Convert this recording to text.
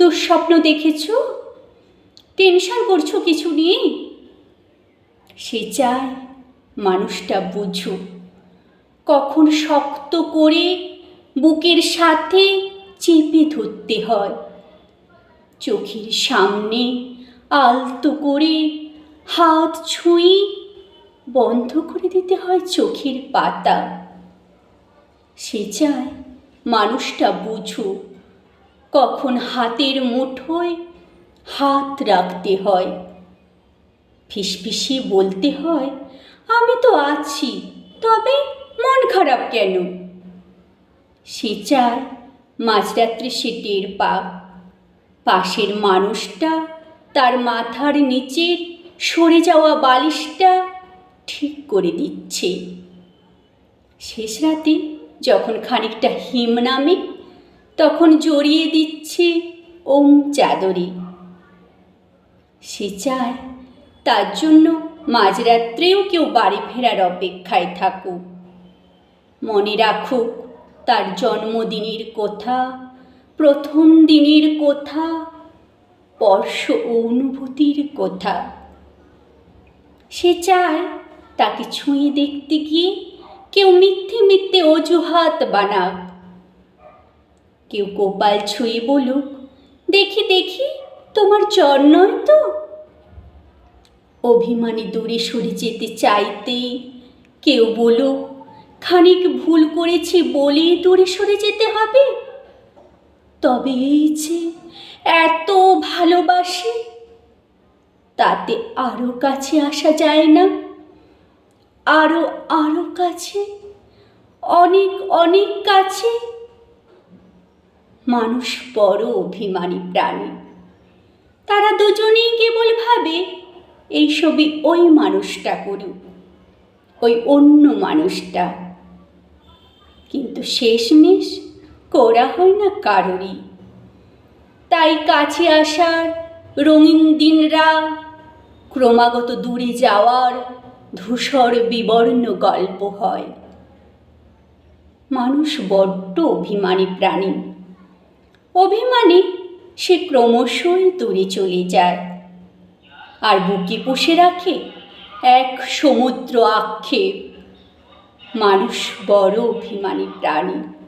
দুঃস্বপ্ন দেখেছ? টেনশন করছ কিছু নিয়ে? সে চায় মানুষটা বুঝুক। কখন শক্ত করে বুকের সাথে চেপে ধরতে হয়। চোখের সামনে আলতো করে হাত ছুঁয়ে বন্ধ করে দিতে হয় চোখের পাতা। সে চায় মানুষটা বুঝুক। কখন হাতের মুঠোয় হাত রাখতে হয়। ফিসফিসিয়ে বলতে হয়, আমি তো আছি, তবে মন খারাপ কেন? সে চায় মাঝরাত্রে সে টের পাক। পাশের মানুষটা তার মাথার নিচের সরে যাওয়া বালিশটা ঠিক করে দিচ্ছে। শেষ রাতে যখন খানিকটা হিম নামে তখন জড়িয়ে দিচ্ছে ওম চাদরে। সে চায় তার জন্য মাঝরাত্রেও কেউ বাড়ি ফেরার অপেক্ষায় থাকুক। মনে রাখুক তার জন্মদিনের কথা, প্রথম দিনের কথা, স্পর্শ অনুভূতির কথা। সে চায় তাকে ছুঁয়ে দেখতে গিয়ে কেউ মিথ্যে মিথ্যে অজুহাত বানাক। কেউ কোপাল ছুঁয়ে বলুক, দেখি দেখি, তোমার জ্বর নয় তো? অভিমানী দূরে সরে যেতে চাইতে কেউ বলুক, খানিক ভুল করেছি বলে দূরে সরে যেতে হবে? তবে এই যে এত ভালোবাসি, তাতে আরও কাছে আসা যায় না। আরও আরও কাছে, অনেক অনেক কাছে মানুষ বড় অভিমানী প্রাণী। তারা দুজনেই কেবল ভাবে, এই ছবি ওই মানুষটা করুক ওই অন্য মানুষটা। কিন্তু শেষমেশ করা হয় না কারোরই। তাই কাছে আসার রঙিন দিনরা, ক্রমাগত দূরে যাওয়ার ধূসর বিবর্ণ গল্প হয়। মানুষ বড্ড অভিমানী প্রাণী। অভিমানে, সে ক্রমশই দূরে চলে যায়। আর বুকে পুষে রাখে এক সমুদ্র আক্ষেপ। মানুষ বড় অভিমানী প্রাণী।